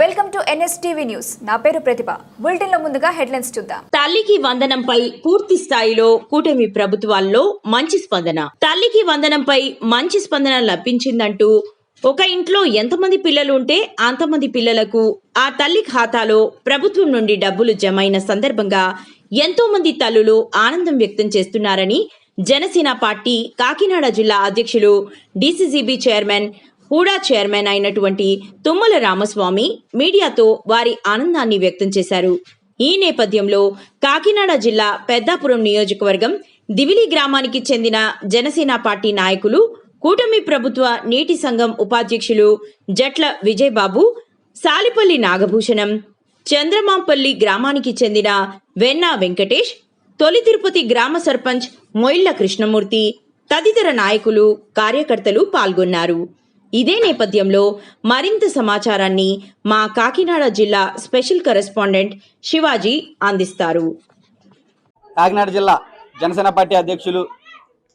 Welcome to NSTV news. నా పేరు ప్రతిభ. బులెటిన్లో ముందుగా హెడ్లైన్స్ చూద్దాం. తల్లికి వందనంపై పూర్తి స్థాయిలో కూటమి ప్రభుత్వాల్లో మంచి స్పందన. తల్లికి వందనంపై మంచి స్పందన లభించిందంటూ ఒక ఇంట్లో ఎంతమంది పిల్లలు ఉంటే అంతమంది పిల్లలకు ఆ తల్లి ఖాతాలో ప్రభుత్వం నుండి డబ్బులు జమైన సందర్భంగా ఎంతో మంది తల్లులు ఆనందం వ్యక్తం చేస్తున్నారని జనసేన పార్టీ కాకినాడ జిల్లా అధ్యక్షులు డీసీసీబీ చైర్మన్ హూడా చైర్మన్ అయినటువంటి తుమ్మల రామస్వామి మీడియాతో వారి ఆనందాన్ని వ్యక్తం చేశారు. ఈ నేపథ్యంలో కాకినాడ జిల్లా పెద్దాపురం నియోజకవర్గం దివిలి గ్రామానికి చెందిన జనసేన పార్టీ నాయకులు కూటమి ప్రభుత్వ నీటి సంఘం ఉపాధ్యక్షులు జట్ల విజయబాబు సాలిపల్లి నాగభూషణం చంద్రమాంపల్లి గ్రామానికి చెందిన వెన్నా వెంకటేష్ తొలి తిరుపతి గ్రామ సర్పంచ్ మొయిళ్ళ కృష్ణమూర్తి తదితర నాయకులు కార్యకర్తలు పాల్గొన్నారు. ఇదే నేపథ్యంలో మరింత సమాచారాన్ని మా కాకినాడ జిల్లా స్పెషల్ కరెస్పాండెంట్ శివాజీ అందిస్తారు. కాకినాడ జిల్లా జనసేన పార్టీ అధ్యక్షులు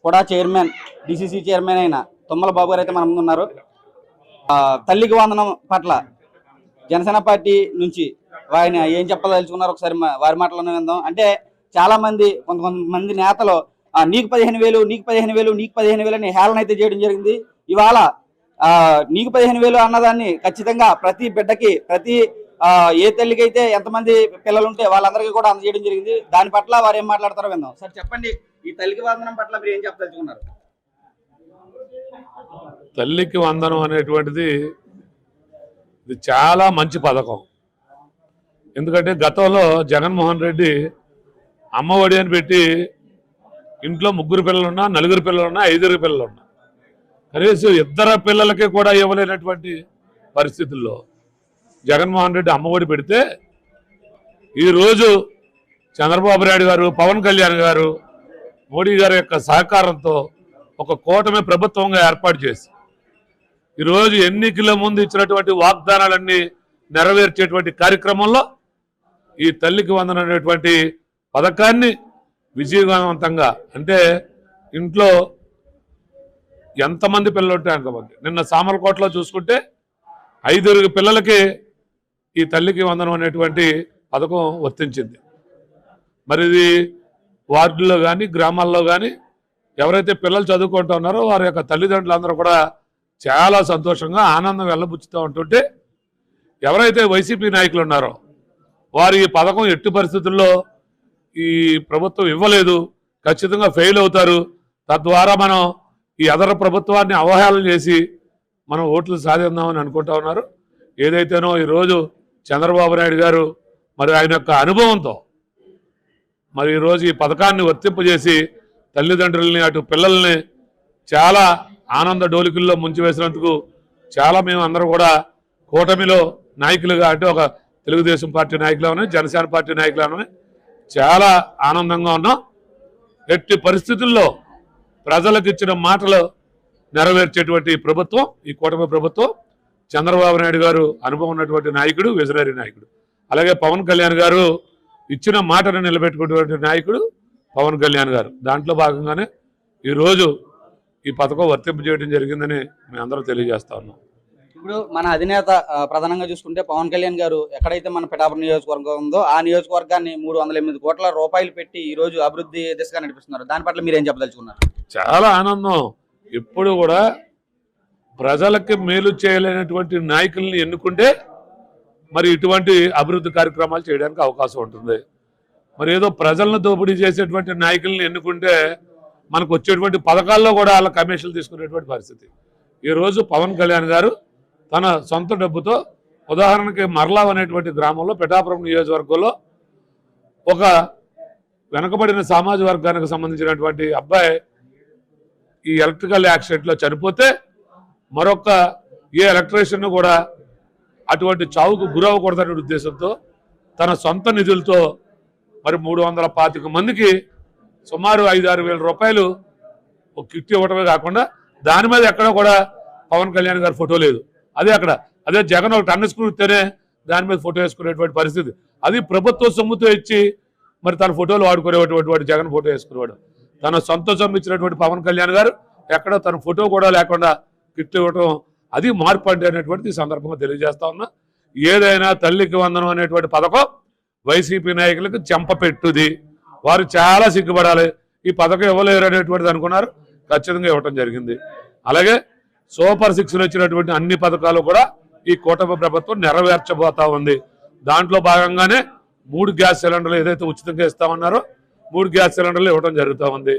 కూడా చైర్మన్ డిసిసి చైర్మన్ అయిన తుమ్మల బాబు గారు అయితే మన ముందు ఉన్నారు. తల్లికి వందనం పట్ల జనసేన పార్టీ నుంచి ఆయన ఏం చెప్పదలుచుకున్నారు? ఒకసారి వారి మాటలను విందాం. అంటే చాలామంది కొంత కొంతమంది నేతలు నీకు పదిహేను వేలు నీకు పదిహేను వేలు నీకు పదిహేను వేలు అని హేళన అయితే చేయడం జరిగింది. ఇవాళ నీకు పదిహేను వేలు అన్నదాన్ని ఖచ్చితంగా ప్రతి బిడ్డకి ప్రతి ఏ తల్లికైతే ఎంతమంది పిల్లలు ఉంటే వాళ్ళందరికీ కూడా అందజేయడం జరిగింది. దాని పట్ల వారు ఏం మాట్లాడతారో విందాం. సార్ చెప్పండి. ఈ తల్లికి వందనం పట్ల మీరు ఏం చెప్పదలుచుకున్నారు? తల్లికి వందనం అనేటువంటిది ఇది చాలా మంచి పథకం. ఎందుకంటే గతంలో జగన్మోహన్ రెడ్డి అమ్మఒడి అని పెట్టి ఇంట్లో ముగ్గురు పిల్లలున్నా నలుగురు పిల్లలున్నా ఐదుగురు పిల్లలున్నా కనీసం ఇద్దరు పిల్లలకి కూడా ఇవ్వలేనటువంటి పరిస్థితుల్లో జగన్మోహన్ రెడ్డి అమ్మఒడి పెడితే ఈరోజు చంద్రబాబు నాయుడు గారు పవన్ కళ్యాణ్ గారు మోడీ గారి యొక్క సహకారంతో ఒక కూటమి ప్రభుత్వంగా ఏర్పాటు చేసి ఈరోజు ఎన్నికల ముందు ఇచ్చినటువంటి వాగ్దానాలన్నీ నెరవేర్చేటువంటి కార్యక్రమంలో ఈ తల్లికి వందనటువంటి అనేటువంటి పథకాన్ని విజయవంతంగా అంటే ఇంట్లో ఎంతమంది పిల్లలు ఉంటే అంతమంది నిన్న సామర్లకోటలో చూసుకుంటే ఐదుగురు పిల్లలకి ఈ తల్లికి వందనం అనేటువంటి పథకం వర్తించింది. మరి ఇది వార్డుల్లో కానీ గ్రామాల్లో కానీ ఎవరైతే పిల్లలు చదువుకుంటూ ఉన్నారో వారి యొక్క తల్లిదండ్రులందరూ కూడా చాలా సంతోషంగా ఆనందం వెళ్ళబుచ్చుతూ ఉంటుంటే ఎవరైతే వైసీపీ నాయకులు ఉన్నారో వారి ఈ పథకం ఎట్టి పరిస్థితుల్లో ఈ ప్రభుత్వం ఇవ్వలేదు ఖచ్చితంగా ఫెయిల్ అవుతారు. తద్వారా మనం ఈ అదర ప్రభుత్వాన్ని అవహేళన చేసి మనం ఓట్లు సాధిద్దామని అనుకుంటా ఉన్నారు. ఏదైతేనో ఈరోజు చంద్రబాబు నాయుడు గారు మరి ఆయన యొక్క అనుభవంతో మరి ఈరోజు ఈ పథకాన్ని వర్తింపజేసి తల్లిదండ్రుల్ని అటు పిల్లల్ని చాలా ఆనంద డోలికల్లో ముంచివేసినందుకు చాలా మేము అందరూ కూడా కూటమిలో నాయకులుగా అంటే ఒక తెలుగుదేశం పార్టీ నాయకులమని జనసేన పార్టీ నాయకులమని చాలా ఆనందంగా ఉన్నాం. ఎట్టి పరిస్థితుల్లో ప్రజలకు ఇచ్చిన మాటలు నెరవేర్చేటువంటి ప్రభుత్వం ఈ కూటమి ప్రభుత్వం చంద్రబాబు నాయుడు గారు అనుభవం ఉన్నటువంటి నాయకుడు విజనరీ నాయకుడు. అలాగే పవన్ కళ్యాణ్ గారు ఇచ్చిన మాటను నిలబెట్టుకున్నటువంటి నాయకుడు పవన్ కళ్యాణ్ గారు. దాంట్లో భాగంగానే ఈరోజు ఈ పథకం వర్తింపజేయడం జరిగిందని మేము అందరూ తెలియజేస్తా ఉన్నాం. ఇప్పుడు మన అధినేత ప్రధానంగా చూసుకుంటే పవన్ కళ్యాణ్ గారు ఎక్కడైతే మన పిఠాపురం నియోజకవర్గం ఉందో ఆ నియోజకవర్గాన్ని మూడు వందల ఎనిమిది కోట్ల రూపాయలు పెట్టి ఈ రోజు అభివృద్ధి దిశగా నడిపిస్తున్నారు. దాని పట్ల మీరు ఏం చెప్పదలుచుకున్నారు? చాలా ఆనందం. ఎప్పుడు కూడా ప్రజలకి మేలు చేయలేనటువంటి నాయకుల్ని ఎన్నుకుంటే మరి ఇటువంటి అభివృద్ధి కార్యక్రమాలు చేయడానికి అవకాశం ఉంటుంది. మరి ఏదో ప్రజలను దోపిడీ చేసేటువంటి నాయకుల్ని ఎన్నుకుంటే మనకు వచ్చేటువంటి పథకాల్లో కూడా వాళ్ళ కమిషన్లు తీసుకునేటువంటి పరిస్థితి. ఈరోజు పవన్ కళ్యాణ్ గారు తన సొంత డబ్బుతో ఉదాహరణకి మర్లావ్ అనేటువంటి గ్రామంలో పిఠాపురం నియోజకవర్గంలో ఒక వెనకబడిన సమాజ వర్గానికి సంబంధించినటువంటి అబ్బాయి ఈ ఎలక్ట్రికల్ యాక్సిడెంట్లో చనిపోతే మరొక ఏ ఎలక్ట్రీషియన్ కూడా అటువంటి చావుకు గురవ్వకూడదనే ఉద్దేశంతో తన సొంత నిధులతో మరి మూడు వందల పాతిక మందికి సుమారు ఐదు ఆరు వేల రూపాయలు ఒక కిట్ ఇవ్వటమే కాకుండా దాని మీద ఎక్కడ కూడా పవన్ కళ్యాణ్ గారి ఫోటో లేదు. అదే అక్కడ అదే జగన్ ఒక టన్ను స్కూల్ ఇస్తేనే దాని మీద ఫోటో వేసుకునేటువంటి పరిస్థితి. అది ప్రభుత్వ సొమ్ముతో ఇచ్చి మరి తన ఫోటోలు వాడుకునేటువంటి వాడు జగన్ ఫోటో వేసుకునేవాడు. తన సొంత సొమ్ము ఇచ్చినటువంటి పవన్ కళ్యాణ్ గారు ఎక్కడ తన ఫోటో కూడా లేకుండా కిట్ ఇవ్వటం అది మార్పు అంటే అనేటువంటిది ఈ సందర్భంగా తెలియజేస్తా ఉన్నా. ఏదైనా తల్లికి వందనం అనేటువంటి పథకం వైసీపీ నాయకులకు చెంపపెట్టుది. వారు చాలా సిగ్గుపడాలి. ఈ పథకం ఇవ్వలేరు అనేటువంటిది అనుకున్నారు. ఖచ్చితంగా ఇవ్వటం జరిగింది. అలాగే సూపర్ సిక్స్ వచ్చినటువంటి అన్ని పథకాలు కూడా ఈ కూటమి ప్రభుత్వం నెరవేర్చబోతా ఉంది. దాంట్లో భాగంగానే మూడు గ్యాస్ సిలిండర్లు ఏదైతే ఉచితంగా ఇస్తామన్నారో మూడు గ్యాస్ సిలిండర్లు ఇవ్వడం జరుగుతూ ఉంది.